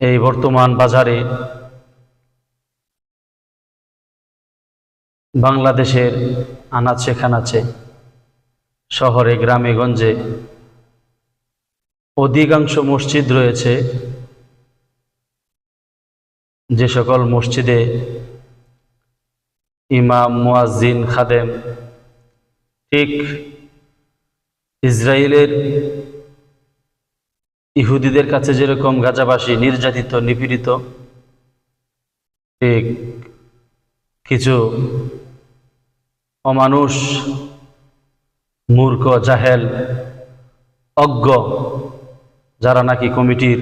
এই বর্তমান বাজারে বাংলাদেশের আনাচে খানাচে শহরে, গ্রামে, গঞ্জে অধিকাংশ মসজিদ রয়েছে। যে সকল মসজিদে ইমাম, মুয়াজ্জিন, খাদেম ঠিক ইসরায়েলের ইহুদিদের কাছে যেরকম গাজাবাসী নির্যাতিত, নিপীড়িত কিছু অমানুষ, মূর্খ, জাহেল, অজ্ঞ, যারা নাকি কমিটির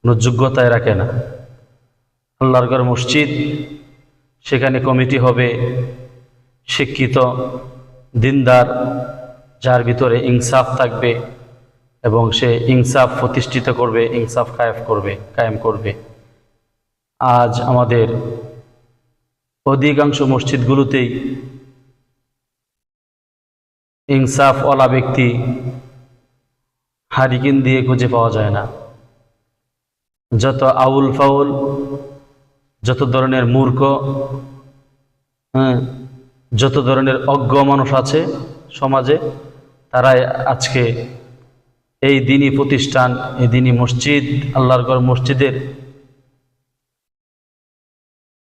কোনো যোগ্যতায় রাখে না। আল্লাহর মসজিদ, সেখানে কমিটি হবে শিক্ষিত, দিনদার, যার ভিতরে ইনসাফ থাকবে। এবং সে ইনসাফ প্রতিষ্ঠিত করবে, ইনসাফ কায়েম করবে কায়েম করবে। আজ আমাদের অধিকাংশ মসজিদগুলোতেই ইনসাফ ওলা ব্যক্তি হারিকিন দিয়ে খুঁজে পাওয়া যায় না। যত আউল ফাউল, যত ধরনের মূর্খ হ্যাঁ যত ধরনের অজ্ঞ মানুষ আছে সমাজে, তারাই আজকে এই দিনই প্রতিষ্ঠান, এই দিনই মসজিদ, আল্লাহর ঘর মসজিদের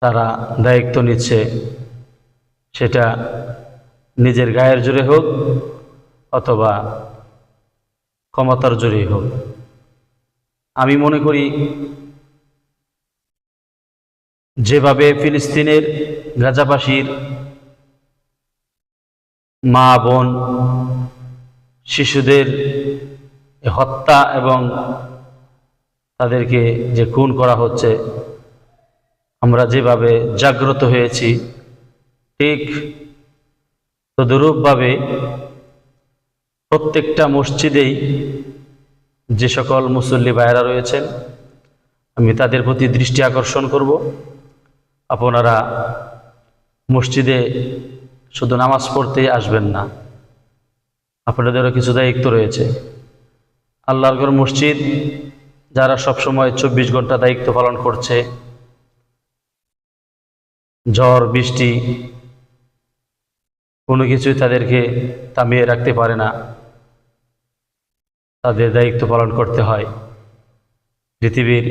তারা দায়িত্ব নিচ্ছে। সেটা নিজের গায়ের জোরে হোক অথবা ক্ষমতার জোরেই হোক। আমি মনে করি যেভাবে ফিলিস্তিনের গাজাবাসীর মা, বোন, শিশুদের হত্যা এবং তাদেরকে যে খুন করা হচ্ছে, আমরা যেভাবে জাগ্রত হয়েছি, ঠিক তদরূপভাবে প্রত্যেকটা মসজিদেই যে সকল মুসল্লি ভাইরা রয়েছেন, আমি তাদের প্রতি দৃষ্টি আকর্ষণ করব। আপনারা মসজিদে শুধু নামাজ পড়তেই আসবেন না, আপনাদেরও কিছু দায়িত্ব রয়েছে। আল্লাহর ঘর মসজিদ, যারা সবসময় চব্বিশ ঘণ্টা দায়িত্ব পালন করছে। ঝড়, বৃষ্টি, কোনো কিছুই তাদেরকে থামিয়ে রাখতে পারে না। তাদের দায়িত্ব পালন করতে হয়। পৃথিবীর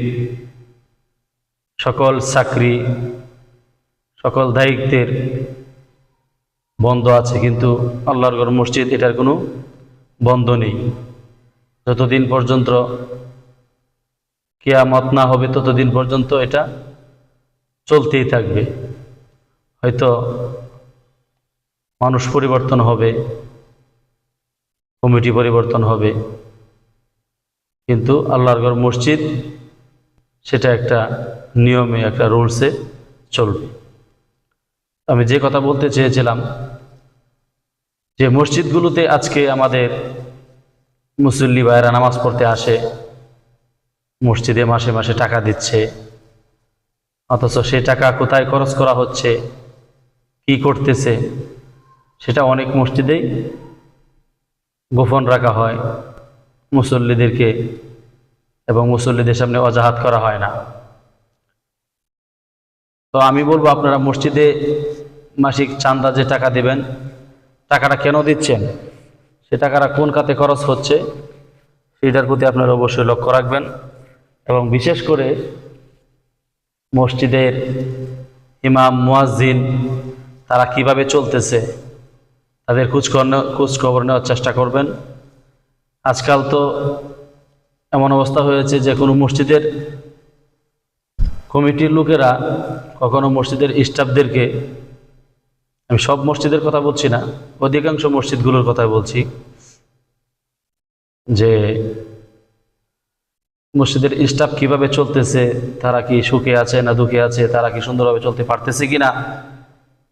সকল চাকরি, সকল দায়িত্বের বন্ধ আছে, কিন্তু আল্লাহর ঘর মসজিদ এটার কোনো বন্ধ নেই। যতদিন পর্যন্ত কেয়ামত না হবে, ততদিন পর্যন্ত এটা চলতেই থাকবে। হয়তো মানুষ পরিবর্তন হবে, কমিটি পরিবর্তন হবে, কিন্তু আল্লাহর ঘর মসজিদ, সেটা একটা নিয়মে, একটা রুলসে চলবে। আমি যে কথা বলতে চেয়েছিলাম, যে মসজিদগুলোতে আজকে আমাদের মুসল্লি ভাইয়েরা নামাজ পড়তে আসে, মসজিদে মাসে মাসে টাকা দিচ্ছে। অথচ সে টাকা কোথায় খরচ করা হচ্ছে? কি করতেছে? সেটা অনেক মসজিদেই গোপন রাখা হয়। মুসল্লিদেরকে এবং মুসল্লিদের সামনে অজাহাত করা হয় না। তো আমি বলব, আপনারা মসজিদে মাসিক চান্দা যে টাকা দেবেন, টাকাটা কেন দিচ্ছেন? সে টাকাটা কোন খাতে খরচ হচ্ছে সেটার প্রতি আপনারা অবশ্যই লক্ষ্য রাখবেন এবং বিশেষ করে মসজিদের ইমাম, মুয়াজ্জিন, তারা কীভাবে চলতেছে, তাদের খোঁজখবর খোঁজখবর নেওয়ার চেষ্টা করবেন। আজকাল তো এমন অবস্থা হয়েছে যে কোনো মসজিদের কমিটির লোকেরা, কখনো মসজিদের স্টাফদেরকে, আমি সব মসজিদের কথা বলছি না, অধিকাংশ মসজিদগুলোর কথা বলছি। যে মসজিদের স্টাফ কীভাবে চলতেছে, তারা কি সুখে আছে না দুঃখে আছে, তারা কি সুন্দরভাবে চলতে পারতেছে কি না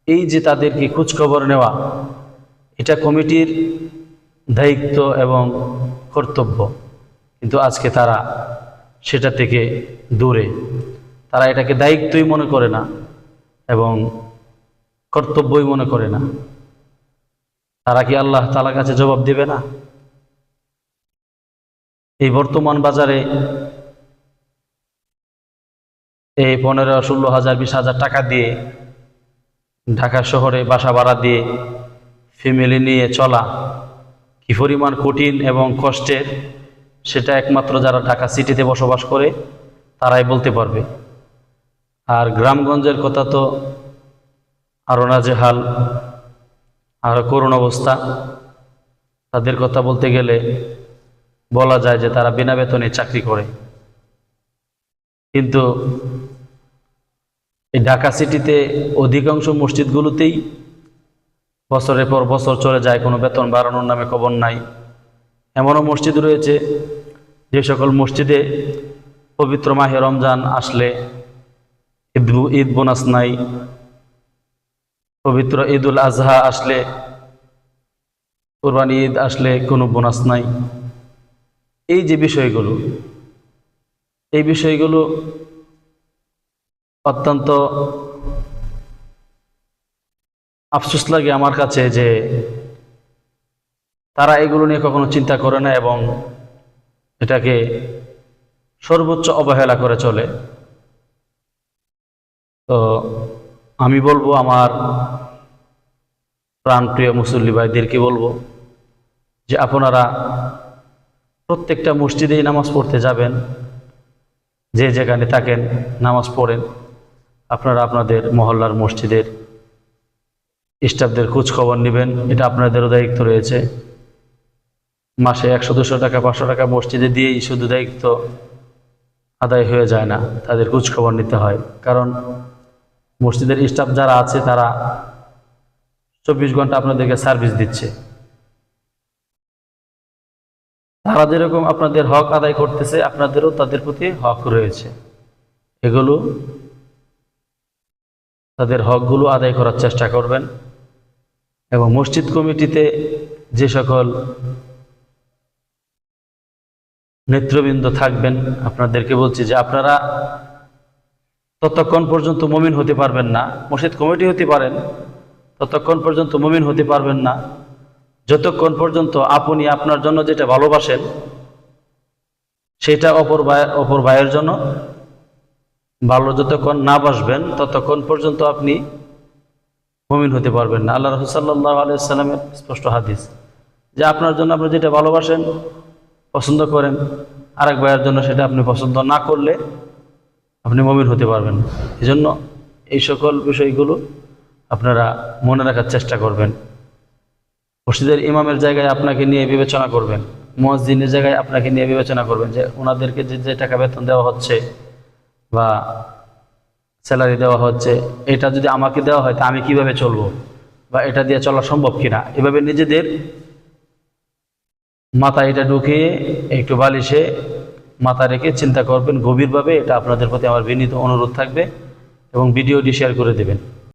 এই যে তাদেরকে খোঁজখবর নেওয়া, এটা কমিটির দায়িত্ব এবং কর্তব্য। কিন্তু আজকে তারা সেটা থেকে দূরে। তারা এটাকে দায়িত্বই মনে করে না এবং কর্তব্যই মনে করে না। তারা কি আল্লাহ তালা কাছে জবাব দেবে না? এই বর্তমান বাজারে এই পনেরো, ষোলো হাজার, বিশ হাজার টাকা দিয়ে ঢাকা শহরে বাসা ভাড়া দিয়ে ফ্যামিলি নিয়ে চলা কি পরিমাণ কঠিন এবং কষ্টের, সেটা একমাত্র যারা ঢাকা সিটিতে বসবাস করে, তারাই বলতে পারবে। আর গ্রামগঞ্জের কথা তো আরও নাজেহাল আরও করুণ অবস্থা। তাদের কথা বলতে গেলে বলা যায় যে তারা বিনা বেতনে চাকরি করে। কিন্তু এই ঢাকা সিটিতে অধিকাংশ মসজিদগুলোতেই বছরের পর বছর চলে যায়, কোনো বেতন বাড়ানোর নামে খবর নাই। এমনও মসজিদ রয়েছে যে সকল মসজিদে পবিত্র মাহে রমজান আসলে, ঈদ ঈদ বোনাস নাই, পবিত্র ঈদুল আজহা আসলে, কোরবানি ঈদ আসলে কোনো বোনাস নাই। এই যে বিষয়গুলো, এই বিষয়গুলো অত্যন্ত আফসোস লাগে আমার কাছে যে তারা এগুলো নিয়ে কখনো চিন্তা করে না এবং এটাকে সর্বোচ্চ অবহেলা করে চলে। তো আমি বলব আমার প্রাণপ্রিয় মুসল্লি ভাইদেরকে বলব? যে আপনারা প্রত্যেকটা মসজিদেই নামাজ পড়তে যাবেন, যে যেখানে থাকেন নামাজ পড়েন। আপনারা আপনাদের মহল্লার মসজিদের স্টাফদের খোঁজ খবর নেবেন, এটা আপনাদেরও দায়িত্ব রয়েছে। মাসে একশো, দুশো টাকা, পাঁচশো টাকা মসজিদে দিয়েই শুধু দায়িত্ব আদায় হয়ে যায় না, তাদের খোঁজ খবর নিতে হয়। কারণ মসজিদের স্টাফ যারা আছে, তারা চব্বিশ ঘণ্টা আপনাদেরকে সার্ভিস দিচ্ছে। তারা যেরকম আপনাদের হক আদায় করতেছে, আপনাদেরও তাদের প্রতি হক রয়েছে। এগুলো তাদের হকগুলো আদায় করার চেষ্টা করবেন এবং মসজিদ কমিটিতে যে সকল নেতৃবৃন্দ থাকবেন, আপনাদেরকে বলছি যে আপনারা ততক্ষণ পর্যন্ত মমিন হতে পারবেন না, মসজিদ কমিটি হতে পারেন, ততক্ষণ পর্যন্ত মমিন হতে পারবেন না। যতক্ষণ পর্যন্ত আপনি আপনার জন্য যেটা ভালোবাসেন, সেটা অপর ভাই, অপর ভাইয়ের জন্য ভালো যতক্ষণ না বাসবেন, ততক্ষণ পর্যন্ত আপনি মমিন হতে পারবেন না। আল্লাহ রসুল্লাহ আলাইসাল্লামের স্পষ্ট হাদিস যে আপনার জন্য আপনি যেটা ভালোবাসেন, পছন্দ করেন, আরেক ভাইয়ের জন্য সেটা আপনি পছন্দ না করলে আপনি মমিন হতে পারবেন এই জন্য এই সকল বিষয়গুলো আপনারা মনে রাখার চেষ্টা করবেন। মসজিদের ইমামের জায়গায় আপনাকে নিয়ে বিবেচনা করবেন মসজিদের জায়গায় আপনাকে নিয়ে বিবেচনা করবেন যে ওনাদেরকে যে যে টাকা বেতন দেওয়া হচ্ছে বা স্যালারি দেওয়া হচ্ছে, এটা যদি আমাকে দেওয়া হয় তা আমি কীভাবে চলবো বা এটা দিয়ে চলা সম্ভব কিনা? এভাবে নিজেদের মাথা এটা ঢুকিয়ে, একটু বালিশে মাথা রেখে চিন্তা করবেন গভীরভাবে, এটা আপনাদের প্রতি আমার বিনীত অনুরোধ থাকবে এবং ভিডিওটি শেয়ার করে দেবেন।